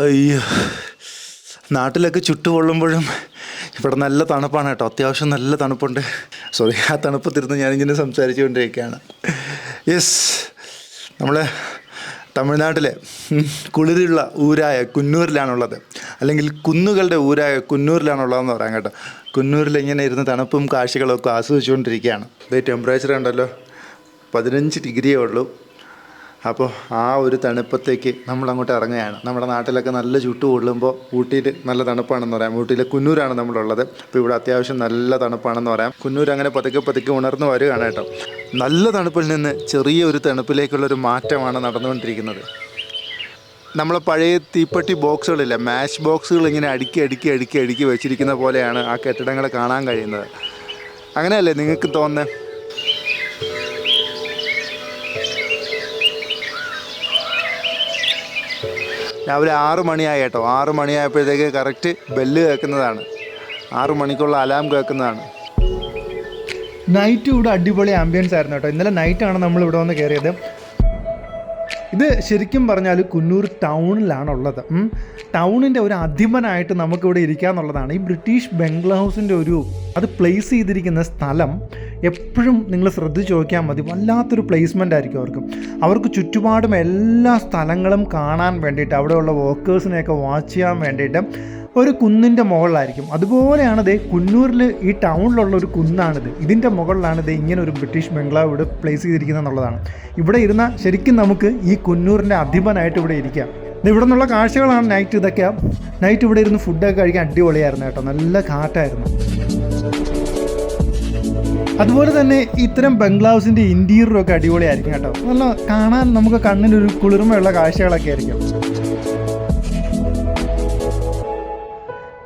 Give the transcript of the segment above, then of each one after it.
അയ്യോ. നാട്ടിലൊക്കെ ചുട്ടുകൊള്ളുമ്പോഴും ഇവിടെ നല്ല തണുപ്പാണ് കേട്ടോ. അത്യാവശ്യം നല്ല തണുപ്പുണ്ട്. സോറി ആ തണുപ്പത്തിരുന്ന് ഞാനിങ്ങനെ സംസാരിച്ചുകൊണ്ടിരിക്കുകയാണ്. യെസ് നമ്മൾ തമിഴ്നാട്ടിലെ കുളിരുള്ള ഊരായ കുന്നൂരിലാണുള്ളത്. അല്ലെങ്കിൽ കുന്നുകളുടെ ഊരായ കുന്നൂരിലാണുള്ളതെന്ന് പറയാം കേട്ടോ. കുന്നൂരിൽ ഇങ്ങനെ ഇരുന്ന് തണുപ്പും കാഴ്ചകളൊക്കെ ആസ്വദിച്ചുകൊണ്ടിരിക്കുകയാണ്. ഇതേ ടെമ്പറേച്ചർ ഉണ്ടല്ലോ പതിനഞ്ച് ഡിഗ്രിയേ ഉള്ളൂ. അപ്പോൾ ആ ഒരു തണുപ്പത്തേക്ക് നമ്മൾ അങ്ങോട്ട് ഇറങ്ങുകയാണ്. നമ്മുടെ നാട്ടിലൊക്കെ നല്ല ചുട്ട് കൊള്ളുമ്പോൾ ഊട്ടിയിൽ നല്ല തണുപ്പാണെന്ന് പറയാം. ഊട്ടിയിലെ കുന്നൂരാണ് നമ്മളുള്ളത്. അപ്പോൾ ഇവിടെ അത്യാവശ്യം നല്ല തണുപ്പാണെന്ന് പറയാം. കുന്നൂർ അങ്ങനെ പതുക്കെ പതുക്കെ ഉണർന്നു വരികയാണ് കേട്ടോ. നല്ല തണുപ്പിൽ നിന്ന് ചെറിയ ഒരു തണുപ്പിലേക്കുള്ളൊരു മാറ്റമാണ് നടന്നുകൊണ്ടിരിക്കുന്നത്. നമ്മളെ പഴയ തീപ്പെട്ടി ബോക്സുകളില്ല മാച്ച് ബോക്സുകൾ ഇങ്ങനെ അടുക്കി അടുക്കി അടുക്കി അടുക്കി വെച്ചിരിക്കുന്ന പോലെയാണ് ആ കെട്ടിടങ്ങളെ കാണാൻ കഴിയുന്നത്. അങ്ങനെയല്ലേ നിങ്ങൾക്ക് തോന്നുന്നത്? രാവിലെ ആറ് മണിയായി കേട്ടോ. ആറ് മണിയായപ്പോഴത്തേക്ക് കറക്റ്റ് ബെല്ല് കേൾക്കുന്നതാണ്. ആറ് മണിക്കുള്ള അലാം കേൾക്കുന്നതാണ്. നൈറ്റ് ഇവിടെ അടിപൊളി ആംബിയൻസ് ആയിരുന്നു കേട്ടോ. ഇന്നലെ നൈറ്റാണ് നമ്മൾ ഇവിടെ വന്ന് കയറിയത് ഇത് ശരിക്കും പറഞ്ഞാൽ കുന്നൂർ ടൗണിലാണ് ഉള്ളത് ഉം. ടൗണിന്റെ ഒരു അധിപനായിട്ട് നമുക്കിവിടെ ഇരിക്കാന്നുള്ളതാണ്. ഈ ബ്രിട്ടീഷ് ബംഗ്ലാ ഹൗസിന്റെ ഒരു അത് പ്ലേസ് ചെയ്തിരിക്കുന്ന സ്ഥലം എപ്പോഴും നിങ്ങൾ ശ്രദ്ധിച്ച് നോക്കിയാൽ മതി. വല്ലാത്തൊരു പ്ലേസ്മെന്റ് ആയിരിക്കും അവർക്ക്. അവർക്ക് ചുറ്റുപാടും എല്ലാ സ്ഥലങ്ങളും കാണാൻ വേണ്ടിയിട്ട് അവിടെയുള്ള വർക്കേഴ്സിനെയൊക്കെ വാച്ച് ചെയ്യാൻ വേണ്ടിയിട്ട് ഒരു കുന്നിന്റെ മുകളിലായിരിക്കും. അതുപോലെയാണ് ഇത് കുന്നൂരിൽ ഈ ടൗണിലുള്ള ഒരു കുന്നാണിത്. ഇതിന്റെ മുകളിലാണ് ഇത് ഇങ്ങനെ ഒരു ബ്രിട്ടീഷ് ബംഗ്ലാവ് ഇവിടെ പ്ലേസ് ചെയ്തിരിക്കുന്നത് എന്നുള്ളതാണ്. ഇവിടെ ഇരുന്ന ശരിക്കും നമുക്ക് ഈ കുന്നൂരിന്റെ അധിപനായിട്ട് ഇവിടെ ഇരിക്കാം. ഇവിടെ നിന്നുള്ള കാഴ്ചകളാണ് നൈറ്റ് ഇതൊക്കെ. നൈറ്റ് ഇവിടെ ഇരുന്ന് ഫുഡൊക്കെ കഴിക്കാൻ അടിപൊളിയായിരുന്നു കേട്ടോ. നല്ല കാറ്റായിരുന്നു. അതുപോലെ തന്നെ ഇത്തരം ബംഗ്ലാവ്സിന്റെ ഇന്റീരിയറും ഒക്കെ അടിപൊളിയായിരിക്കും കേട്ടോ. നല്ല കാണാൻ നമുക്ക് കണ്ണിനൊരു കുളിർമയുള്ള കാഴ്ചകളൊക്കെ ആയിരിക്കും.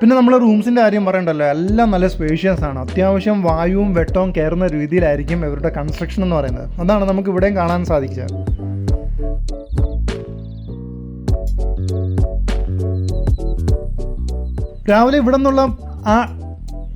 പിന്നെ നമ്മൾ റൂംസിന്റെ കാര്യം പറയണ്ടല്ലോ എല്ലാം നല്ല സ്പേഷ്യസ് ആണ്. അത്യാവശ്യം വായുവും വെട്ടവും കയറുന്ന രീതിയിലായിരിക്കും ഇവരുടെ കൺസ്ട്രക്ഷൻ എന്ന് പറയുന്നത്. അതാണ് നമുക്ക് ഇവിടെയും കാണാൻ സാധിച്ചത് രാവിലെ ഇവിടെ നിന്നുള്ള ആ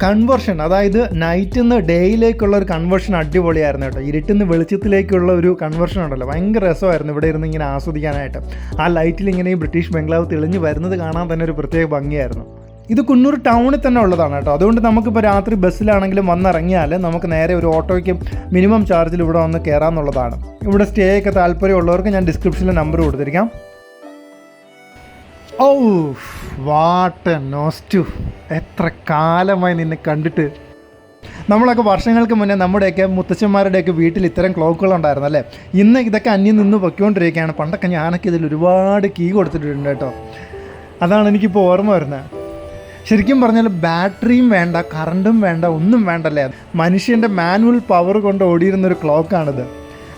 കൺവേർഷൻ അതായത് നൈറ്റിൽ നിന്ന് ഡേയിലേക്കുള്ള ഒരു കൺവേർഷൻ അടിപൊളിയായിരുന്നു കേട്ടോ. ഇരുട്ടിൽ നിന്ന് വെളിച്ചത്തിലേക്കുള്ള ഒരു കൺവേർഷൻ ഉണ്ടല്ലോ. ഭയങ്കര രസമായിരുന്നു ഇവിടെ ഇരുന്ന് ഇങ്ങനെ ആസ്വദിക്കാനായിട്ട്. ആ ലൈറ്റിൽ ഇങ്ങനെ ഈ ബ്രിട്ടീഷ് ബംഗ്ലാവ് തെളിഞ്ഞ് വരുന്നത് കാണാൻ തന്നെ ഒരു പ്രത്യേക ഭംഗിയായിരുന്നു. ഇത് കുന്നൂർ ടൗണിൽ തന്നെ ഉള്ളതാണ് കേട്ടോ. അതുകൊണ്ട് നമുക്കിപ്പോൾ രാത്രി ബസ്സിലാണെങ്കിലും വന്നിറങ്ങിയാൽ നമുക്ക് നേരെ ഒരു ഓട്ടോയ്ക്ക് മിനിമം ചാർജിൽ ഇവിടെ വന്ന് കയറാമെന്നുള്ളതാണ് ഇവിടെ സ്റ്റേ ഒക്കെ താല്പര്യമുള്ളവർക്ക് ഞാൻ ഡിസ്ക്രിപ്ഷനിൽ നമ്പർ കൊടുത്തിരിക്കാം. ഓ വാട്ട് നോസ്റ്റു എത്ര കാലമായി നിന്നെ കണ്ടിട്ട്. നമ്മളൊക്കെ വർഷങ്ങൾക്ക് മുന്നേ നമ്മുടെയൊക്കെ മുത്തച്ഛന്മാരുടെയൊക്കെ വീട്ടിൽ ഇത്തരം ക്ലോക്കുകൾ ഉണ്ടായിരുന്നു അല്ലേ? ഇന്ന് ഇതൊക്കെ അന്യം നിന്ന് പൊയ്ക്കൊണ്ടിരിക്കുകയാണ്. പണ്ടൊക്കെ ഞാനൊക്കെ ഇതിൽ ഒരുപാട് കീ കൊടുത്തിട്ടുണ്ട് കേട്ടോ. അതാണ് എനിക്കിപ്പോൾ ഓർമ്മ വരുന്നത്. ശരിക്കും പറഞ്ഞാൽ ബാറ്ററിയും വേണ്ട കറണ്ടും വേണ്ട ഒന്നും വേണ്ടല്ലേ? മനുഷ്യന്റെ മാനുവൽ പവർ കൊണ്ട് ഓടിയിരുന്നൊരു ക്ലോക്കാണിത്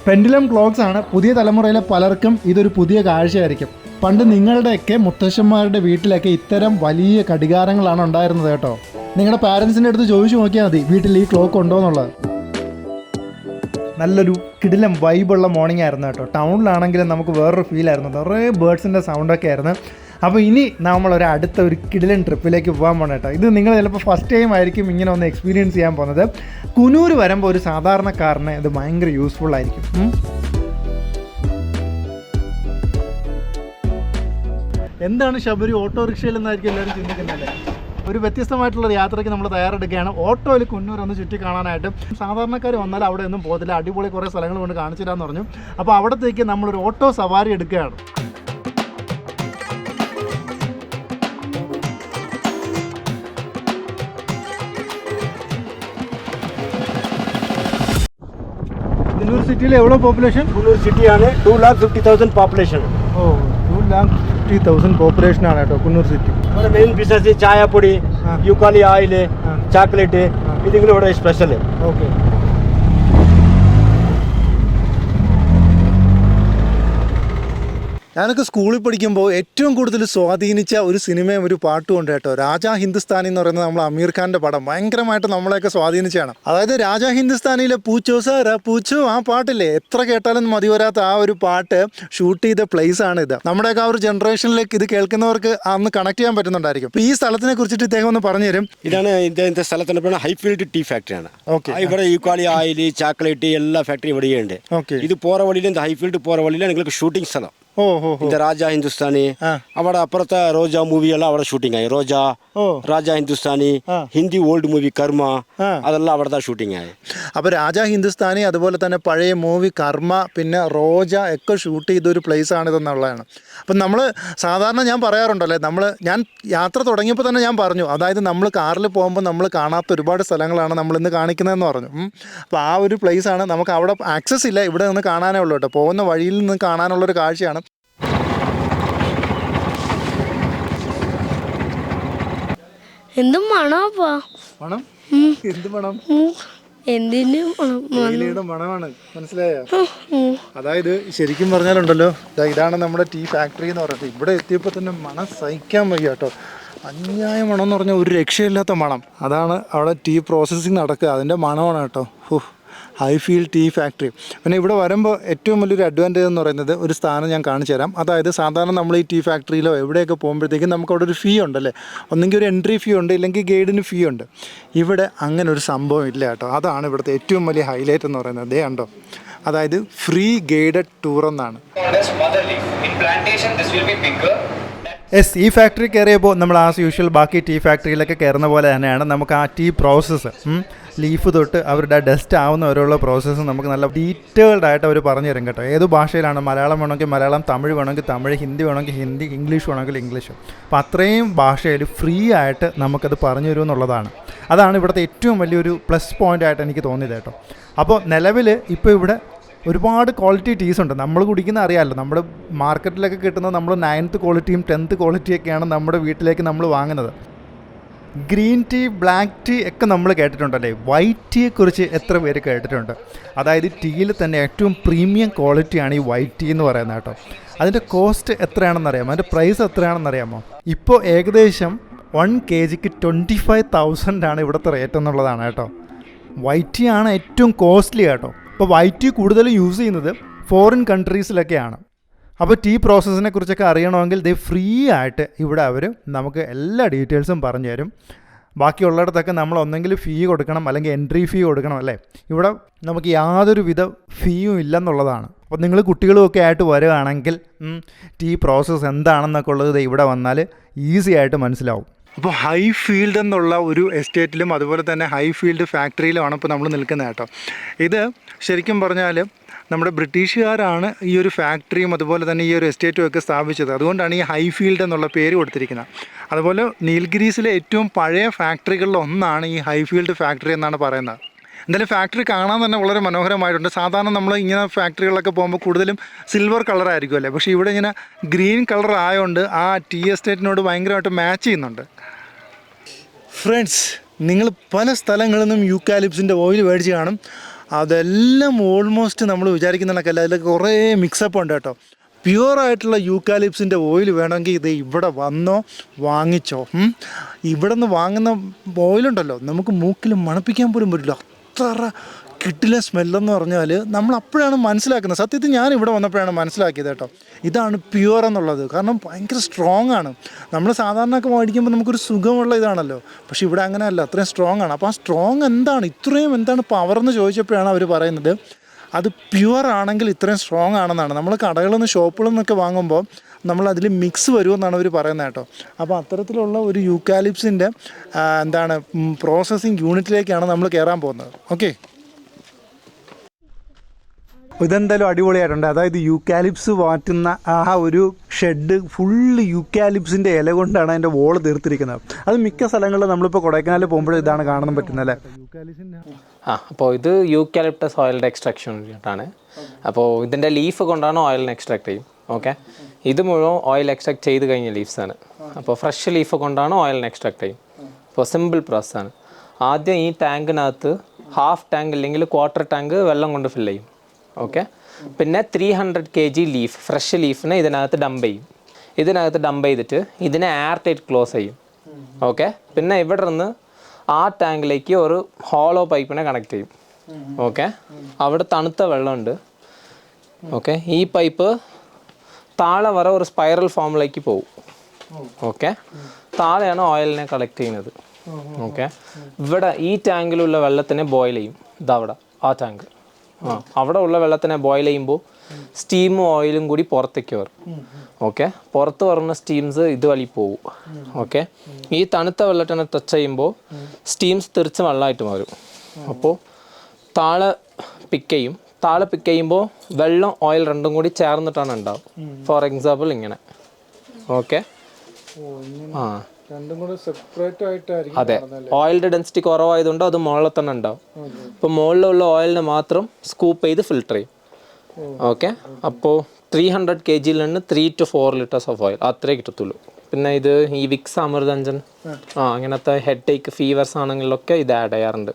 പെൻഡിലം ക്ലോക്ക്സ് ആണ് പുതിയ തലമുറയിലെ പലർക്കും ഇതൊരു പുതിയ കാഴ്ചയായിരിക്കും. പണ്ട് നിങ്ങളുടെയൊക്കെ മുത്തശ്ശന്മാരുടെ വീട്ടിലൊക്കെ ഇത്തരം വലിയ ഘടികാരങ്ങളാണ് ഉണ്ടായിരുന്നത് കേട്ടോ. നിങ്ങളുടെ പാരൻസിന്റെ അടുത്ത് ചോദിച്ചു നോക്കിയാൽ മതി വീട്ടിൽ ഈ ക്ലോക്ക് ഉണ്ടോ എന്നുള്ളത്. നല്ലൊരു കിടിലം വൈബുള്ള മോർണിംഗ് ആയിരുന്നു കേട്ടോ. ടൗണിലാണെങ്കിലും നമുക്ക് വേറൊരു ഫീലായിരുന്നു നിറയെ ബേർഡ്സിന്റെ സൗണ്ടൊക്കെ ആയിരുന്നു. അപ്പോൾ ഇനി നമ്മൾ ഒരു അടുത്ത ഒരു കിടിലൻ ട്രിപ്പിലേക്ക് പോകാൻ പോകണം കേട്ടോ. ഇത് നിങ്ങൾ ചിലപ്പോൾ ഫസ്റ്റ് ടൈം ആയിരിക്കും ഇങ്ങനെ ഒന്ന് എക്സ്പീരിയൻസ് ചെയ്യാൻ പോകുന്നത്. കുനൂർ വരുമ്പോൾ ഒരു സാധാരണക്കാരന് ഇത് ഭയങ്കര യൂസ്ഫുൾ ആയിരിക്കും. എന്താണ് ശബരി ഓട്ടോറിക്ഷയിൽ എന്നായിരിക്കും എല്ലാവരും ചിന്തിക്കുന്നത് ഒരു വ്യത്യസ്തമായിട്ടുള്ള യാത്രയ്ക്ക് നമ്മൾ തയ്യാറെടുക്കുകയാണ്. ഓട്ടോയിൽ കുന്നൂർ ഒന്ന് ചുറ്റി കാണാനായിട്ട്. സാധാരണക്കാർ വന്നാൽ അവിടെ ഒന്നും പോകത്തില്ല. അടിപൊളി കുറേ സ്ഥലങ്ങൾ കൊണ്ട് കാണിച്ചു തരാമെന്ന് പറഞ്ഞു. അപ്പോൾ അവിടത്തേക്ക് നമ്മളൊരു ഓട്ടോ സവാരി എടുക്കുകയാണ്. സിറ്റിയിൽ എവിടെ പോപ്പുലേഷൻ കുന്നൂർ സിറ്റിയാണ് two lakh fifty thousand population ഓ. ലാക്ക് ഫിഫ്റ്റി തൗസൻഡ് പോപ്പുലേഷൻ ആണ് കേട്ടോ കുന്നൂർ സിറ്റി നമ്മുടെ മെയിൻ ബിസിനസ് ചായപ്പൊടി. യുക്കാലി ഓയിൽ. ചോക്ലേറ്റ്. ഇതിങ്ങനെ ഇവിടെ സ്പെഷ്യൽ ഓക്കെ ഞാനൊക്കെ സ്കൂളിൽ പഠിക്കുമ്പോൾ ഏറ്റവും കൂടുതൽ സ്വാധീനിച്ച ഒരു സിനിമയും ഒരു പാട്ടും ഉണ്ട് കേട്ടോ. രാജാ ഹിന്ദുസ്ഥാനി എന്ന് പറയുന്നത് നമ്മൾ അമീർ ഖാന്റെ പടം. ഭയങ്കരമായിട്ട് നമ്മളെയൊക്കെ സ്വാധീനിച്ചാണ് അതായത് രാജാ ഹിന്ദുസ്ഥാനിയിലെ പൂച്ചോ സാറ പൂച്ചോ ആ പാട്ടില്ലേ? എത്ര കേട്ടാലും മതി വരാത്ത ആ ഒരു പാട്ട് ഷൂട്ട് ചെയ്ത പ്ലേസ് ആണ് ഇത്. നമ്മുടെയൊക്കെ ആ ഒരു ജനറേഷനിലേക്ക് ഇത് കേൾക്കുന്നവർക്ക് അന്ന് കണക്ട് ചെയ്യാൻ പറ്റുന്നുണ്ടായിരിക്കും. ഈ സ്ഥലത്തിനെ കുറിച്ചിട്ട് ഇദ്ദേഹം ഒന്ന് പറഞ്ഞു തരും. ഇതാണ് ഇദ്ദേഹത്തെ സ്ഥലത്തിന്റെ പേര് ഹൈഫീൽഡ് ടീ ഫാക്ടറിയാണ് ഓക്കെ. ഇവിടെ യൂക്കാളി ആയിൽ ചാക്ലേറ്റ് എല്ലാ ഫാക്ടറിയും ഇവിടെയുണ്ട്. ഇത് പോറ ഹൈഫീൽഡ് പോറ നിങ്ങൾക്ക് ഷൂട്ടിംഗ് സ്ഥലം. ഓ ராஜா ஹிந்துஸ்தானி அவட രാജ ഹിന്ദുസ്ഥാനി. மூவி അവിടെ അപ്പുറത്തെ റോജ മൂവി എല്ലാം അവിടെ ഷൂട്ടിംഗ് ആയി. റോജ ഓ. Raja Hindustani. Hindi old movie Karma. അതെല്ലാം അവിടെ ഷൂട്ടിംഗ് ആയി. അപ്പോൾ രാജ ഹിന്ദുസ്ഥാനി അതുപോലെ തന്നെ പഴയ മൂവി കർമ്മ പിന്നെ റോജ ഒക്കെ ഷൂട്ട് ചെയ്ത ഒരു പ്ലേസ് ആണ് ഇതെന്നുള്ളതാണ്. അപ്പം നമ്മൾ സാധാരണ ഞാൻ പറയാറുണ്ടല്ലേ നമ്മൾ ഞാൻ യാത്ര തുടങ്ങിയപ്പോൾ തന്നെ ഞാൻ പറഞ്ഞു അതായത് നമ്മൾ കാറിൽ പോകുമ്പോൾ നമ്മൾ കാണാത്ത ഒരുപാട് സ്ഥലങ്ങളാണ് നമ്മൾ ഇന്ന് കാണിക്കുന്നതെന്ന് പറഞ്ഞു. അപ്പോൾ ആ ഒരു പ്ലേസ് ആണ്. നമുക്ക് അവിടെ ആക്സസ് ഇല്ല. ഇവിടെ നിന്ന് കാണാനേ ഉള്ളൂ കേട്ടോ. പോകുന്ന വഴിയിൽ നിന്ന് കാണാനുള്ളൊരു കാഴ്ചയാണ്. എന്തും മണപ്പാ മണം എന്ത് മണം എന്തിനു തേയിലയുടെ മണമാണ്. മനസ്സിലായോ? അതായത് ശരിക്കും പറഞ്ഞാലുണ്ടല്ലോ ഇതാണ് നമ്മുടെ ടീ ഫാക്ടറി എന്ന് പറയുന്നത് ഇവിടെ എത്തിയപ്പോൾ തന്നെ മണം സഹിക്കാൻ വയ്യ കേട്ടോ. അന്യായ മണം എന്ന് പറഞ്ഞാൽ ഒരു രക്ഷയില്ലാത്ത മണം. അതാണ് അവിടെ ടീ പ്രോസസ്സിങ് നടക്കുക. അതിന്റെ മണമാണ് കേട്ടോ. ഹോ ഹൈ ഫീൽ ടീ ഫാക്ടറി പിന്നെ ഇവിടെ വരുമ്പോൾ ഏറ്റവും വലിയൊരു അഡ്വാന്റേജ് എന്ന് പറയുന്നത് ഒരു സ്ഥാനം ഞാൻ കാണിച്ചു തരാം. അതായത് സാധാരണ നമ്മൾ ഈ ടീ ഫാക്ടറിയിലോ എവിടെയൊക്കെ പോകുമ്പോഴത്തേക്കും നമുക്ക് അവിടെ ഒരു ഫീ ഉണ്ടല്ലേ? ഒന്നെങ്കിൽ ഒരു എൻട്രി ഫീ ഉണ്ട് ഇല്ലെങ്കിൽ ഗൈഡിന് ഫീ ഉണ്ട്. ഇവിടെ അങ്ങനെ ഒരു സംഭവം ഇല്ല കേട്ടോ. അതാണ് ഇവിടുത്തെ ഏറ്റവും വലിയ ഹൈലൈറ്റ് എന്ന് പറയുന്നത്. അതേ ഉണ്ടോ അതായത് ഫ്രീ ഗൈഡഡ് ടൂർ എന്നാണ്. എസ് ഈ ഫാക്ടറി കയറിയപ്പോൾ നമ്മൾ ആസ് യൂഷ്വൽ ബാക്കി ടീ ഫാക്ടറിയിലൊക്കെ കയറുന്ന പോലെ തന്നെയാണ് നമുക്ക് ആ ടീ പ്രോസസ്സ് ലീഫ് തൊട്ട് അവരുടെ ഡസ്റ്റ് ആവുന്ന വരെയുള്ള പ്രോസസ്സ് നമുക്ക് നല്ല ഡീറ്റെയിൽഡ് ആയിട്ട് അവർ പറഞ്ഞു തരും കേട്ടോ. ഏത് ഭാഷയിലാണ്? മലയാളം വേണമെങ്കിൽ മലയാളം തമിഴ് വേണമെങ്കിൽ തമിഴ് ഹിന്ദി വേണമെങ്കിൽ ഹിന്ദി ഇംഗ്ലീഷ് വേണമെങ്കിൽ ഇംഗ്ലീഷ്. അപ്പോൾ അത്രയും ഭാഷയിൽ ഫ്രീ ആയിട്ട് നമുക്കത് പറഞ്ഞു തരും എന്നുള്ളതാണ്. അതാണ് ഇവിടുത്തെ ഏറ്റവും വലിയൊരു പ്ലസ് പോയിന്റ് ആയിട്ട് എനിക്ക് തോന്നിയത് കേട്ടോ. അപ്പോൾ നിലവിൽ ഇപ്പോൾ ഇവിടെ ഒരുപാട് ക്വാളിറ്റി ടീസ് ഉണ്ട്. നമ്മൾ കുടിക്കുന്ന അറിയാമല്ലോ നമ്മൾ മാർക്കറ്റിലൊക്കെ കിട്ടുന്നത് നമ്മൾ നയൻത്ത് ക്വാളിറ്റിയും ടെൻത്ത് ക്വാളിറ്റിയൊക്കെയാണ് നമ്മുടെ വീട്ടിലേക്ക് നമ്മൾ വാങ്ങുന്നത്. ഗ്രീൻ ടീ ബ്ലാക്ക് ടീ ഒക്കെ നമ്മൾ കേട്ടിട്ടുണ്ടല്ലേ? വൈറ്റ് ടീയെക്കുറിച്ച് എത്ര പേര് കേട്ടിട്ടുണ്ട്? അതായത് ടീയിൽ തന്നെ ഏറ്റവും പ്രീമിയം ക്വാളിറ്റിയാണ് ഈ വൈറ്റ് ടീ എന്ന് പറയുന്നത് കേട്ടോ. അതിന്റെ കോസ്റ്റ് എത്രയാണെന്ന് അറിയാമോ? അതിന്റെ പ്രൈസ് എത്രയാണെന്ന് അറിയാമോ? ഇപ്പോൾ ഏകദേശം വൺ കെ ജിക്ക് ട്വന്റി ഫൈവ് തൗസൻഡ് ആണ് ഇവിടുത്തെ റേറ്റ് എന്നുള്ളതാണ് കേട്ടോ. വൈറ്റ് ടീ ആണ് ഏറ്റവും കോസ്റ്റ്ലി കേട്ടോ. ഇപ്പോൾ വൈറ്റ് ടീ കൂടുതലും യൂസ് ചെയ്യുന്നത് ഫോറിൻ കൺട്രീസിലൊക്കെയാണ്. അപ്പോൾ ടീ പ്രോസസ്സിനെ കുറിച്ചൊക്കെ അറിയണമെങ്കിൽ ദേ ഫ്രീ ആയിട്ട് ഇവിടെ അവർ നമുക്ക് എല്ലാ ഡീറ്റെയിൽസും പറഞ്ഞു തരും. ബാക്കിയുള്ളിടത്തൊക്കെ നമ്മൾ ഒന്നെങ്കിൽ ഫീ കൊടുക്കണം അല്ലെങ്കിൽ എൻട്രി ഫീ കൊടുക്കണം അല്ലേ? ഇവിടെ നമുക്ക് യാതൊരു വിധ ഫീയും ഇല്ലെന്നുള്ളതാണ്. അപ്പോൾ നിങ്ങൾ കുട്ടികളുമൊക്കെ ആയിട്ട് വരികയാണെങ്കിൽ ഉം, ടീ പ്രോസസ്സ് എന്താണെന്നൊക്കെ ഉള്ളത് ഇവിടെ വന്നാൽ ഈസി ആയിട്ട് മനസ്സിലാവും. അപ്പോൾ ഹൈ ഫീൽഡ് എന്നുള്ള ഒരു എസ്റ്റേറ്റിലും അതുപോലെ തന്നെ ഹൈ ഫീൽഡ് ഫാക്ടറിയിലുമാണ് ഇപ്പോൾ നമ്മൾ നിൽക്കുന്നത് കേട്ടോ. ഇത് ശരിക്കും പറഞ്ഞാൽ നമ്മുടെ ബ്രിട്ടീഷുകാരാണ് ഈ ഒരു ഫാക്ടറിയും അതുപോലെ തന്നെ ഈ ഒരു എസ്റ്റേറ്റും ഒക്കെ സ്ഥാപിച്ചത്. അതുകൊണ്ടാണ് ഈ ഹൈഫീൽഡ് എന്നുള്ള പേര് കൊടുത്തിരിക്കുന്നത്. അതുപോലെ നീൽഗിരീസിലെ ഏറ്റവും പഴയ ഫാക്ടറികളിൽ ഒന്നാണ് ഈ ഹൈഫീൽഡ് ഫാക്ടറി എന്നാണ് പറയുന്നത്. എന്തായാലും ഫാക്ടറി കാണാൻ തന്നെ വളരെ മനോഹരമായിട്ടുണ്ട്. സാധാരണ നമ്മൾ ഇങ്ങനെ ഫാക്ടറികളൊക്കെ പോകുമ്പോൾ കൂടുതലും സിൽവർ കളറായിരിക്കും അല്ലേ? പക്ഷേ ഇവിടെ ഇങ്ങനെ ഗ്രീൻ കളർ ആയതുകൊണ്ട് ആ ടീ എസ്റ്റേറ്റിനോട് ഭയങ്കരമായിട്ട് മാച്ച് ചെയ്യുന്നുണ്ട്. ഫ്രണ്ട്സ് നിങ്ങൾ പല സ്ഥലങ്ങളിൽ നിന്നും യൂക്കാലിപ്സിന്റെ ഓയിൽ മേടിച്ച് കാണും. അതെല്ലാം ഓൾമോസ്റ്റ് നമ്മൾ വിചാരിക്കുന്ന കണക്കല്ല. അതിൽ കുറേ മിക്സപ്പ് ഉണ്ട് കേട്ടോ. പ്യുവറായിട്ടുള്ള യൂക്കാലിപ്സിന്റെ ഓയിൽ വേണമെങ്കിൽ ഇത് ഇവിടെ വന്നോ വാങ്ങിച്ചോ. ഇവിടെ നിന്ന് വാങ്ങുന്ന ഓയിലുണ്ടല്ലോ നമുക്ക് മൂക്കിൽ മണപ്പിക്കാൻ പോലും പറ്റില്ല. അത്ര കിട്ടില്ല സ്മെല്ലെന്ന് പറഞ്ഞാൽ നമ്മൾ അപ്പോഴാണ് മനസ്സിലാക്കുന്നത്. സത്യത്തിൽ ഞാൻ ഇവിടെ വന്നപ്പോഴാണ് മനസ്സിലാക്കിയത് കേട്ടോ. ഇതാണ് പ്യുവർ എന്നുള്ളത്. കാരണം ഭയങ്കര സ്ട്രോങ് ആണ്. നമ്മൾ സാധാരണ ഒക്കെ മേടിക്കുമ്പോൾ നമുക്കൊരു സുഖമുള്ള ഇതാണല്ലോ. പക്ഷേ ഇവിടെ അങ്ങനെയല്ല. അത്രയും സ്ട്രോങ് ആണ്. അപ്പോൾ ആ സ്ട്രോങ് എന്താണ്? ഇത്രയും എന്താണ് പവർ എന്ന് ചോദിച്ചപ്പോഴാണ് അവർ പറയുന്നത്. അത് പ്യുവർ ആണെങ്കിൽ ഇത്രയും സ്ട്രോങ് ആണെന്നാണ്. നമ്മൾ കടകളിൽ നിന്ന് ഷോപ്പുകളിൽ നിന്നൊക്കെ വാങ്ങുമ്പോൾ നമ്മൾ അതിൽ മിക്സ് വരുമെന്നാണ് അവർ പറയുന്നത് കേട്ടോ. അപ്പോൾ അത്തരത്തിലുള്ള ഒരു യൂക്കാലിപ്സിന്റെ എന്താണ് പ്രോസസ്സിങ് യൂണിറ്റിലേക്കാണ് നമ്മൾ കയറാൻ പോകുന്നത്. ഓക്കെ ഇതെന്തായാലും അടിപൊളിയായിട്ടുണ്ട്. അതായത് യൂക്കാലിപ്സ് വാറ്റുന്ന ആ ഒരു ഷെഡ് ഫുള്ള് യൂക്കാലിപ്സിന്റെ ഇല കൊണ്ടാണ് അതിന്റെ വോൾ തീർത്തിരിക്കുന്നത്. അത് മിക്ക സ്ഥലങ്ങളിലും നമ്മളിപ്പോൾ കൊടൈക്കനാലിൽ പോകുമ്പോഴും ഇതാണ് കാണാൻ പറ്റുന്നത് അല്ലേ? ആ അപ്പോൾ ഇത് യൂക്കാലിപ്റ്റസ് ഓയിലിന്റെ എക്സ്ട്രാക്ഷൻ ആണ് അപ്പോൾ ഇതിന്റെ ലീഫ് കൊണ്ടാണ് ഓയിലിനെ എക്സ്ട്രാക്ട് ചെയ്യും. ഓക്കെ ഇത് മുഴുവൻ ഓയിൽ എക്സ്ട്രാക്ട് ചെയ്ത് കഴിഞ്ഞ ലീഫ്സാണ് അപ്പോൾ ഫ്രഷ് ലീഫ് കൊണ്ടാണ് ഓയിലിനെ എക്സ്ട്രാക്ട് ചെയ്യും. അപ്പോൾ സിമ്പിൾ പ്രോസസ്സാണ് ആദ്യം ഈ ടാങ്കിനകത്ത് ഹാഫ് ടാങ്ക് അല്ലെങ്കിൽ ക്വാർട്ടർ ടാങ്ക് വെള്ളം കൊണ്ട് ഫില്ല് ചെയ്യും. ഓക്കെ പിന്നെ three hundred K G leaf fresh ലീഫിനെ ഇതിനകത്ത് ഡംപ് ചെയ്യും. ഇതിനകത്ത് ഡംപ് ചെയ്തിട്ട് ഇതിനെ എയർ ടൈറ്റ് ക്ലോസ് ചെയ്യും. ഓക്കെ പിന്നെ ഇവിടെ നിന്ന് ആ ടാങ്കിലേക്ക് ഒരു ഹോളോ പൈപ്പിനെ കണക്ട് ചെയ്യും. ഓക്കെ അവിടെ തണുത്ത വെള്ളമുണ്ട്. ഓക്കെ ഈ പൈപ്പ് താഴെ വരെ ഒരു സ്പൈറൽ ഫോമിലേക്ക് പോകും. ഓക്കെ താഴെയാണ് ഓയിലിനെ കളക്ട് ചെയ്യുന്നത്. ഓക്കെ ഇവിടെ ഈ ടാങ്കിലുള്ള വെള്ളത്തിനെ ബോയിൽ ചെയ്യും. ഇതവിടെ ആ ടാങ്ക് അവിടെ ഉള്ള വെള്ളത്തിനെ ബോയിൽ ചെയ്യുമ്പോൾ സ്റ്റീമും ഓയിലും കൂടി പുറത്തേക്ക് വരും. ഓക്കെ പുറത്ത് വരുന്ന സ്റ്റീംസ് ഇതുവഴി പോകും ഓക്കെ ഈ തണുത്ത വെള്ളത്തിനെ ടച്ച് ചെയ്യുമ്പോൾ സ്റ്റീംസ് തിരിച്ച് വെള്ളമായിട്ട് മാറും. അപ്പോൾ താഴെ പിക്ക് ചെയ്യും. താഴെ പിക്ക് ചെയ്യുമ്പോൾ വെള്ളം ഓയിൽ രണ്ടും കൂടി ചേർന്നിട്ടാണ് ഉണ്ടാവും ഫോർ എക്സാമ്പിൾ ഇങ്ങനെ. ഓക്കെ ആ. അതെ. ഓയിലിന്റെ ഡെൻസിറ്റി കുറവായതുകൊണ്ട് അത് മുകളിൽ തന്നെ ഉണ്ടാവും. അപ്പൊ മുകളിലുള്ള ഓയിലിനെ മാത്രം സ്കൂപ്പ് ചെയ്ത് ഫിൽട്ടർ ചെയ്യും. ഓക്കെ അപ്പോൾ ത്രീ ഹൺഡ്രഡ് കെ ജിയിൽ നിന്ന് three two four litres of oil അത്രേ കിട്ടത്തുള്ളൂ. പിന്നെ ഇത് ഈ വിക്സ് അമൃതഞ്ജൻ. ആ. അങ്ങനത്തെ ഹെഡ് ടേക്ക് ഫീവേഴ്സ് ആണെങ്കിലൊക്കെ ഇത് ആഡ് ചെയ്യാറുണ്ട്.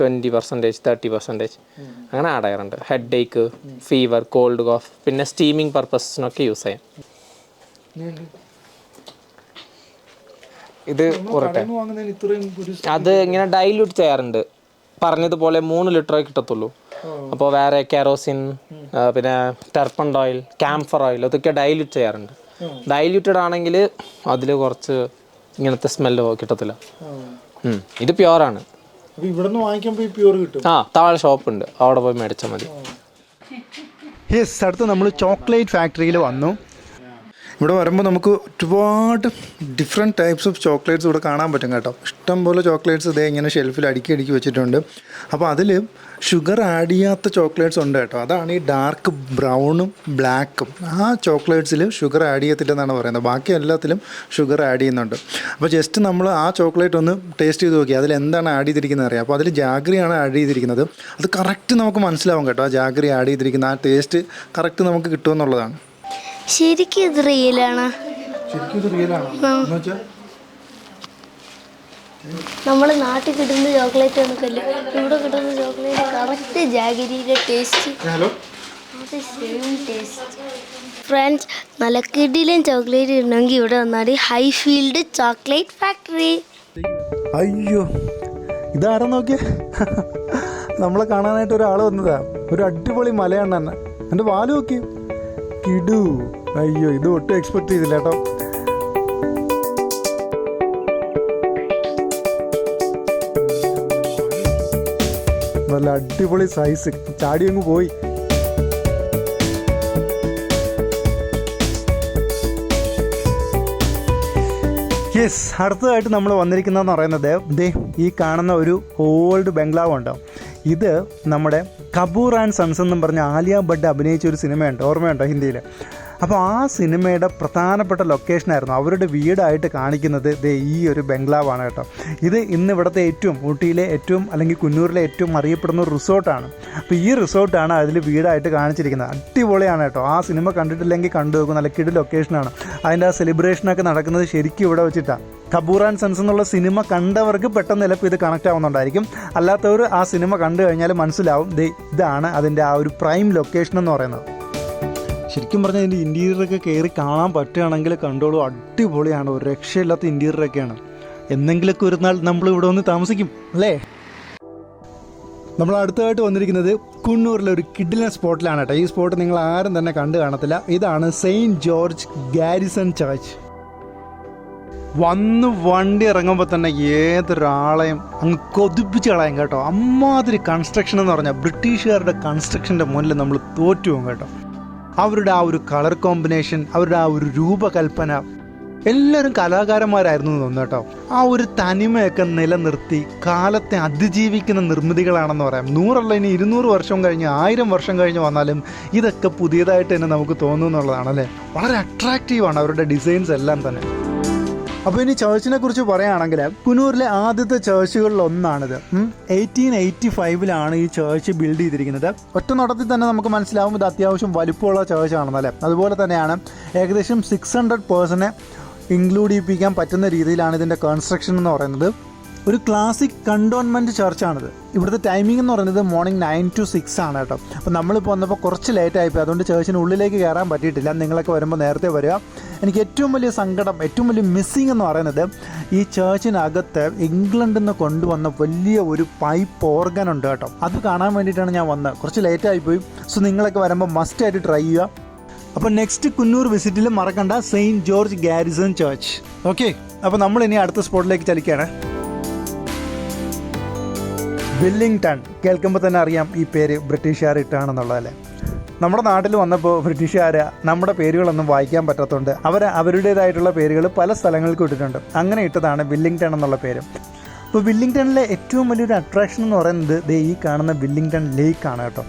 ട്വന്റി പെർസെന്റേജ് തേർട്ടി പെർസെന്റേജ് അങ്ങനെ ആഡ് ചെയ്യാറുണ്ട്. Headache fever cold cough പിന്നെ സ്റ്റീമിങ് പർപ്പസിനൊക്കെ യൂസ് ചെയ്യാം. ഇത് കുറട്ടെ വാങ്ങുന്നതിന് ഇത്രയും ഒരു അത് ഇങ്ങനെ ഡൈല്യൂട്ട് ചെയ്യാറുണ്ട്. പറഞ്ഞതുപോലെ മൂന്ന് ലിറ്ററേ കിട്ടത്തുള്ളൂ. അപ്പോൾ വേറെ കാരോസിൻ പിന്നെ ടെർപ്പണ്ട് ഓയിൽ ക്യാംഫർ ഓയിൽ അതൊക്കെ ഡൈല്യൂട്ട് ചെയ്യാറുണ്ട്. ഡൈല്യൂട്ടഡ് ആണെങ്കിൽ അതിൽ കുറച്ച് ഇങ്ങനത്തെ സ്മെല്ല് കിട്ടത്തില്ല. ഇത് പ്യുവറാണ് ആണ്. ഇവിടെ നിന്ന് വാങ്ങിക്കുമ്പോൾ ഈ പ്യൂർ കിട്ടും. ആ താഴെ ഷോപ്പുണ്ട് അവിടെ പോയി മേടിച്ചാൽ മതി. യെസ് അടുത്ത് നമ്മൾ ചോക്ലേറ്റ് ഫാക്ടറിയിൽ വന്നു. ഇവിടെ വരുമ്പോൾ നമുക്ക് ഒരുപാട് ഡിഫറെന്റ് ടൈപ്സ് ഓഫ് ചോക്ലേറ്റ്സ് ഇവിടെ കാണാൻ പറ്റും കേട്ടോ. ഇഷ്ടം പോലെ ചോക്ലേറ്റ്സ് ഇതേ ഇങ്ങനെ ഷെൽഫിൽ അടുക്കി അടുക്കി വെച്ചിട്ടുണ്ട്. അപ്പോൾ അതിൽ ഷുഗർ ആഡ് ചെയ്യാത്ത ചോക്ലേറ്റ്സ് ഉണ്ട് കേട്ടോ. അതാണ് ഈ ഡാർക്ക് ബ്രൗണും ബ്ലാക്കും ആ ചോക്ലേറ്റ്സിൽ ഷുഗർ ആഡ് ചെയ്യത്തില്ലെന്നാണ് പറയുന്നത്. ബാക്കി എല്ലാത്തിലും ഷുഗർ ആഡ് ചെയ്യുന്നുണ്ട്. അപ്പോൾ ജസ്റ്റ് നമ്മൾ ആ ചോക്ലേറ്റ് ഒന്ന് ടേസ്റ്റ് ചെയ്ത് നോക്കി അതിൽ എന്താണ് ആഡ് ചെയ്തിരിക്കുന്നത് അറിയാം. അപ്പോൾ അതിൽ ജാഗ്രിയാണ് ആഡ് ചെയ്തിരിക്കുന്നത്. അത് കറക്റ്റ് നമുക്ക് മനസ്സിലാവും കേട്ടോ. ആ ജാഗ്രി ആഡ് ചെയ്തിരിക്കുന്ന ആ ടേസ്റ്റ് കറക്റ്റ് നമുക്ക് കിട്ടുമെന്നുള്ളതാണ്. ശരിക്കും ഇത് റിയലാണ് ശരിക്കും ഇത് റിയലാണോ നമ്മൾ നാട്ടിൽ കിട്ടുന്ന ചോക്ലേറ്റ് കണക്കല്ല ഇവിടെ കിട്ടുന്ന ചോക്ലേറ്റ് കറക്റ്റ് ജാഗരിയുടെ ടേസ്റ്റ് ഹലോ? അത് സെയിം ടേസ്റ്റ് ഫ്രണ്ട്സ് നല്ല ചോക്ലേറ്റ് ഉണ്ടെങ്കിൽ ഇവിടെ വന്നാൽ ഹൈ ഫീൽഡ് ചോക്ലേറ്റ് ഫാക്ടറി അയ്യോ ഇതാരാ നോക്കിയേ? നമ്മളെ കാണാനായിട്ട് ഒരാൾ വന്നതാ. ഒരു അടിപൊളി മലയാണ് തന്നെ എന്റെ വാൽ നോക്കി. കിടു. അയ്യോ ഇത് ഒട്ടും എക്സ്പെക്ട് ചെയ്തില്ല കേട്ടോ. നല്ല അടിപൊളി സൈസ് ചാടി അങ്ങ് പോയി. യെസ് അടുത്തതായിട്ട് നമ്മൾ വന്നിരിക്കുന്നതെന്ന് പറയുന്നത് ദേ ഈ കാണുന്ന ഒരു ഓൾഡ് ബംഗ്ലാവ് ഉണ്ടോ. ഇത് നമ്മുടെ കപൂർ ആൻഡ് സൺസ് എന്നും പറഞ്ഞ ആലിയ ബഡ് അഭിനയിച്ച ഒരു സിനിമയുണ്ട്. ഓർമ്മയുണ്ടോ ഹിന്ദിയിൽ അപ്പോൾ ആ സിനിമയുടെ പ്രധാനപ്പെട്ട ലൊക്കേഷനായിരുന്നു അവരുടെ വീടായിട്ട് കാണിക്കുന്നത് ദേ ഈ ഒരു ബംഗ്ലാവാണ് കേട്ടോ. ഇത് ഇന്ന് ഇവിടുത്തെ ഏറ്റവും ഊട്ടിയിലെ ഏറ്റവും അല്ലെങ്കിൽ കുന്നൂരിലെ ഏറ്റവും അറിയപ്പെടുന്ന ഒരു റിസോർട്ടാണ്. അപ്പോൾ ഈ റിസോർട്ടാണ് അതിൽ വീടായിട്ട് കാണിച്ചിരിക്കുന്നത്. അടിപൊളിയാണ് കേട്ടോ. ആ സിനിമ കണ്ടിട്ടില്ലെങ്കിൽ കണ്ടു നോക്കും. നല്ല കിട് ലൊക്കേഷനാണ് അതിന്റെ ആ സെലിബ്രേഷനൊക്കെ നടക്കുന്നത് ശരിക്കും ഇവിടെ വെച്ചിട്ടാണ് കപൂർ ആൻഡ് സൺസ് എന്നുള്ള സിനിമ കണ്ടവർക്ക് പെട്ടെന്ന് ചിലപ്പോൾ ഇത് കണക്റ്റ് ആവുന്നുണ്ടായിരിക്കും. അല്ലാത്തവർ ആ സിനിമ കണ്ടു കഴിഞ്ഞാൽ മനസ്സിലാവും. ഇതാണ് അതിന്റെ ആ ഒരു പ്രൈം ലൊക്കേഷൻ എന്ന് പറയുന്നത്. ശരിക്കും പറഞ്ഞാൽ ഇതിന്റെ ഇന്റീരിയറൊക്കെ കയറി കാണാൻ പറ്റുകയാണെങ്കിൽ കണ്ടോളൂ അടിപൊളിയാണ്. ഒരു രക്ഷയില്ലാത്ത ഇന്റീരിയറൊക്കെയാണ് എന്തെങ്കിലുമൊക്കെ ഒരു നാൾ നമ്മൾ ഇവിടെ വന്ന് താമസിക്കും അല്ലേ? നമ്മൾ അടുത്തതായിട്ട് വന്നിരിക്കുന്നത് കുന്നൂരിലെ ഒരു കിഡിലൻ സ്പോട്ടിലാണ് കേട്ടോ. ഈ സ്പോട്ട് നിങ്ങൾ ആരും തന്നെ കണ്ടു കാണത്തില്ല. ഇതാണ് സെയിന്റ് ജോർജ് ഗാരിസൺ ചർച്ച്. വന്ന് വണ്ടി ഇറങ്ങുമ്പോൾ തന്നെ ഏതൊരാളെയും അങ്ങ് കൊതിപ്പിച്ച് കളയും കേട്ടോ. അമ്മാതിരി കൺസ്ട്രക്ഷൻ എന്ന് പറഞ്ഞാൽ ബ്രിട്ടീഷുകാരുടെ കൺസ്ട്രക്ഷന്റെ മുന്നിൽ നമ്മൾ തോറ്റു പോകും കേട്ടോ. അവരുടെ ആ ഒരു കളർ കോമ്പിനേഷൻ അവരുടെ ആ ഒരു രൂപകൽപ്പന എല്ലാവരും കലാകാരന്മാരായിരുന്നു തോന്നുന്നു ആ ഒരു തനിമയൊക്കെ നിലനിർത്തി കാലത്തെ അതിജീവിക്കുന്ന നിർമ്മിതികളാണെന്ന് പറയാം. നൂറല്ല ഇനി ഇരുന്നൂറ് വർഷം കഴിഞ്ഞ് ആയിരം വർഷം കഴിഞ്ഞ് വന്നാലും ഇതൊക്കെ പുതിയതായിട്ട് തന്നെ നമുക്ക് തോന്നുന്നുള്ളതാണ് അല്ലേ വളരെ അട്രാക്റ്റീവാണ് അവരുടെ ഡിസൈൻസ് എല്ലാം തന്നെ. അപ്പോൾ ഇനി ചേർച്ചിനെ കുറിച്ച് പറയുകയാണെങ്കിൽ കുനൂരിലെ ആദ്യത്തെ ചേർച്ചുകളിൽ ഒന്നാണിത്. എയ്റ്റീൻ എയ്റ്റി ഫൈവിലാണ് ഈ ചേർച്ച് ബിൽഡ് ചെയ്തിരിക്കുന്നത്. ഒറ്റ നടത്തി തന്നെ നമുക്ക് മനസ്സിലാവും ഇത് അത്യാവശ്യം വലിപ്പമുള്ള ചേർച്ചാണെന്നല്ലേ അതുപോലെ തന്നെയാണ് ഏകദേശം സിക്സ് ഹൺഡ്രഡ് പേഴ്സണെ ഇൻക്ലൂഡ് ചെയ്യിപ്പിക്കാൻ പറ്റുന്ന രീതിയിലാണ് ഇതിന്റെ കൺസ്ട്രക്ഷൻ എന്ന് പറയുന്നത്. ഒരു ക്ലാസിക് കണ്ടോൺമെന്റ് ചർച്ചാണിത്. ഇവിടുത്തെ ടൈമിംഗ് എന്ന് പറയുന്നത് മോർണിംഗ് നയൻ ടു സിക്സ് ആണ് കേട്ടോ. അപ്പോൾ നമ്മളിപ്പോൾ വന്നപ്പോൾ കുറച്ച് ലേറ്റ് ആയിപ്പോയി. അതുകൊണ്ട് ചേർച്ചിന് ഉള്ളിലേക്ക് കയറാൻ പറ്റിയിട്ടില്ല. നിങ്ങളൊക്കെ വരുമ്പോൾ നേരത്തെ വരിക. എനിക്ക് ഏറ്റവും വലിയ സങ്കടം ഏറ്റവും വലിയ മിസ്സിങ് എന്ന് പറയുന്നത് ഈ ചേർച്ചിനകത്ത് ഇംഗ്ലണ്ടിൽ നിന്ന് കൊണ്ടുവന്ന വലിയ ഒരു പൈപ്പ് ഓർഗൻ ഉണ്ട് കേട്ടോ. അത് കാണാൻ വേണ്ടിയിട്ടാണ് ഞാൻ വന്നത്. കുറച്ച് ലേറ്റ് ആയിപ്പോയി. സോ നിങ്ങളൊക്കെ വരുമ്പോൾ മസ്റ്റായിട്ട് ട്രൈ ചെയ്യുക. അപ്പോൾ നെക്സ്റ്റ് കുന്നൂർ വിസിറ്റിൽ മറക്കണ്ട. Saint George Garrison Church okay അപ്പോൾ നമ്മൾ ഇനി അടുത്ത സ്പോട്ടിലേക്ക് ചലിക്കുകയാണ്. വെല്ലിംഗ്ടൺ കേൾക്കുമ്പോൾ തന്നെ അറിയാം ഈ പേര് ബ്രിട്ടീഷുകാർ ഇട്ടാണെന്നുള്ളതല്ലേ നമ്മുടെ നാട്ടിൽ വന്നപ്പോൾ ബ്രിട്ടീഷുകാർ നമ്മുടെ പേരുകളൊന്നും വായിക്കാൻ പറ്റാത്തതുകൊണ്ട് അവർ അവരുടേതായിട്ടുള്ള പേരുകൾ പല സ്ഥലങ്ങൾക്കും ഇട്ടിട്ടുണ്ട്. അങ്ങനെ ഇട്ടതാണ് വില്ലിംഗ്ടൺ എന്നുള്ള പേര്. അപ്പോൾ വില്ലിംഗ്ടണിലെ ഏറ്റവും വലിയൊരു അട്രാക്ഷൻ എന്ന് പറയുന്നത് ദേ ഈ കാണുന്ന വില്ലിംഗ്ടൺ ലേക്കാണ് കേട്ടോ.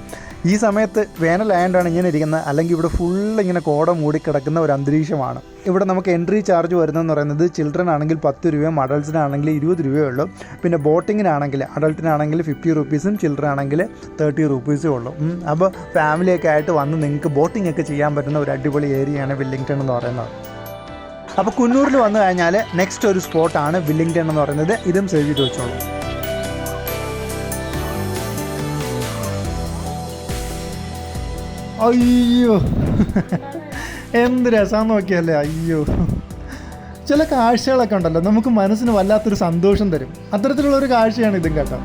ഈ സമയത്ത് വേനൽ വേനലായതുകൊണ്ടാണ് ഇങ്ങനെ ഇരിക്കുന്നത് അല്ലെങ്കിൽ ഇവിടെ ഫുൾ ഇങ്ങനെ കോട മൂടിക്കിടക്കുന്ന ഒരു അന്തരീക്ഷമാണ്. ഇവിടെ നമുക്ക് എൻട്രി ചാർജ് വരുന്നതെന്ന് പറയുന്നത് ചിൽഡ്രൻ ആണെങ്കിൽ പത്ത് രൂപയും അഡൾട്ട്സിനാണെങ്കിൽ ഇരുപത് രൂപയേ ഉള്ളൂ. പിന്നെ ബോട്ടിങ്ങിനാണെങ്കിൽ അഡൾട്ടിനാണെങ്കിൽ ഫിഫ്റ്റി റുപ്പീസും ചിൽഡ്രൻ ആണെങ്കിൽ തേർട്ടി റുപ്പീസും ഉള്ളൂ. അപ്പോൾ ഫാമിലിയൊക്കെ ആയിട്ട് വന്ന് നിങ്ങൾക്ക് ബോട്ടിംഗ് ഒക്കെ ചെയ്യാൻ പറ്റുന്ന ഒരു അടിപൊളി ഏരിയയാണ് വില്ലിംഗ്ടൺ എന്ന് പറയുന്നത്. അപ്പോൾ കുന്നൂരിൽ വന്നു കഴിഞ്ഞാൽ നെക്സ്റ്റ് ഒരു സ്പോട്ടാണ് വില്ലിംഗ്ടൺ എന്ന് പറയുന്നത്. ഇതും സേവ് ചെയ്ത് വെച്ചോളൂ. അയ്യോ. എന്ത് രസമാന്ന് നോക്കിയല്ലേ അയ്യോ. ചില കാഴ്ചകളൊക്കെ ഉണ്ടല്ലോ നമുക്ക് മനസ്സിന് വല്ലാത്തൊരു സന്തോഷം തരും. അത്തരത്തിലുള്ള ഒരു കാഴ്ചയാണ് ഇതും കേട്ടോ.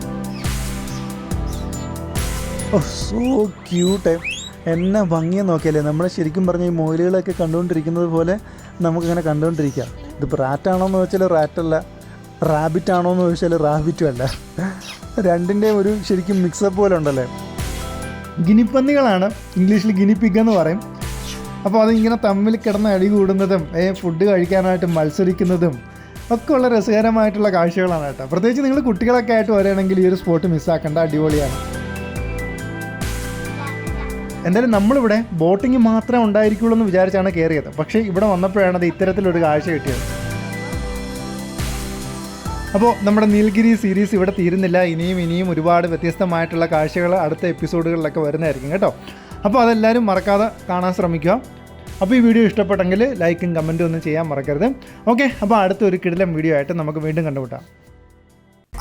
ഓ സോ ക്യൂട്ട് എന്നെ ഭംഗിയെ നോക്കിയല്ലേ നമ്മൾ ശരിക്കും പറഞ്ഞ ഈ മൊയിലുകളൊക്കെ കണ്ടുകൊണ്ടിരിക്കുന്നത് പോലെ നമുക്കിങ്ങനെ കണ്ടുകൊണ്ടിരിക്കാം. ഇതിപ്പോൾ റാറ്റാണോ എന്ന് ചോദിച്ചാൽ റാറ്റല്ല റാബിറ്റ് എന്ന് ചോദിച്ചാൽ റാബിറ്റും അല്ല. രണ്ടിന്റെയും ഒരു ശരിക്കും മിക്സപ്പ് പോലെ ഉണ്ടല്ലേ. ഗിനിപ്പന്നികളാണ് ഇംഗ്ലീഷിൽ ഗിനിപ്പിക്കുക എന്ന് പറയും. അപ്പോൾ അതിങ്ങനെ തമ്മിൽ കിടന്ന് അടി കൂടുന്നതും ഏ ഫുഡ് കഴിക്കാനായിട്ട് മത്സരിക്കുന്നതും ഒക്കെ ഉള്ള രസകരമായിട്ടുള്ള കാഴ്ചകളാണ് കേട്ടോ. പ്രത്യേകിച്ച് നിങ്ങൾ കുട്ടികളൊക്കെ ആയിട്ട് വരികയാണെങ്കിൽ ഈ ഒരു സ്പോട്ട് മിസ്സാക്കേണ്ട അടിപൊളിയാണ്. എന്തായാലും നമ്മളിവിടെ ബോട്ടിങ് മാത്രമേ ഉണ്ടായിരിക്കുള്ളൂ എന്ന് വിചാരിച്ചാണ് കയറിയത്. പക്ഷേ ഇവിടെ വന്നപ്പോഴാണ് അത് ഇത്തരത്തിലൊരു കാഴ്ച കിട്ടിയത്. അപ്പോൾ നമ്മുടെ നീൽഗിരി സീരീസ് ഇവിടെ തീരുന്നില്ല. ഇനിയും ഇനിയും ഒരുപാട് വ്യത്യസ്തമായിട്ടുള്ള കാഴ്ചകൾ അടുത്ത എപ്പിസോഡുകളിലൊക്കെ വരുന്നതായിരിക്കും കേട്ടോ. അപ്പോൾ അതെല്ലാവരും മറക്കാതെ കാണാൻ ശ്രമിക്കുക. അപ്പോൾ ഈ വീഡിയോ ഇഷ്ടപ്പെട്ടെങ്കിൽ ലൈക്കും കമന്റും ഒന്നും ചെയ്യാൻ മറക്കരുത്. ഓക്കെ അപ്പോൾ അടുത്ത ഒരു കിടിലം വീഡിയോ ആയിട്ട് നമുക്ക് വീണ്ടും കണ്ടുമുട്ടാം.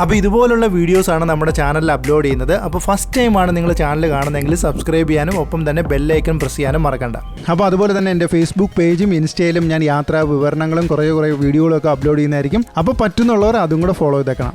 അപ്പോൾ ഇതുപോലുള്ള വീഡിയോസാണ് നമ്മുടെ ചാനലിൽ അപ്ലോഡ് ചെയ്യുന്നത്. അപ്പോൾ ഫസ്റ്റ് ടൈമാണ് നിങ്ങൾ ചാനൽ കാണുന്നതെങ്കിൽ സബ്സ്ക്രൈബ് ചെയ്യാനും ഒപ്പം തന്നെ ബെല്ലൈക്കൺ പ്രസ് ചെയ്യാനും മറക്കണ്ട. അപ്പോൾ അതുപോലെ തന്നെ എന്റെ ഫേസ്ബുക്ക് പേജും ഇൻസ്റ്റയിലും ഞാൻ യാത്രാ വിവരണങ്ങളും കുറേ കുറേ വീഡിയോകളൊക്കെ അപ്ലോഡ് ചെയ്യുന്നതായിരിക്കും. അപ്പോൾ പറ്റുന്നുള്ളവർ അതും കൂടെ ഫോളോ ചെയ്തേക്കണം.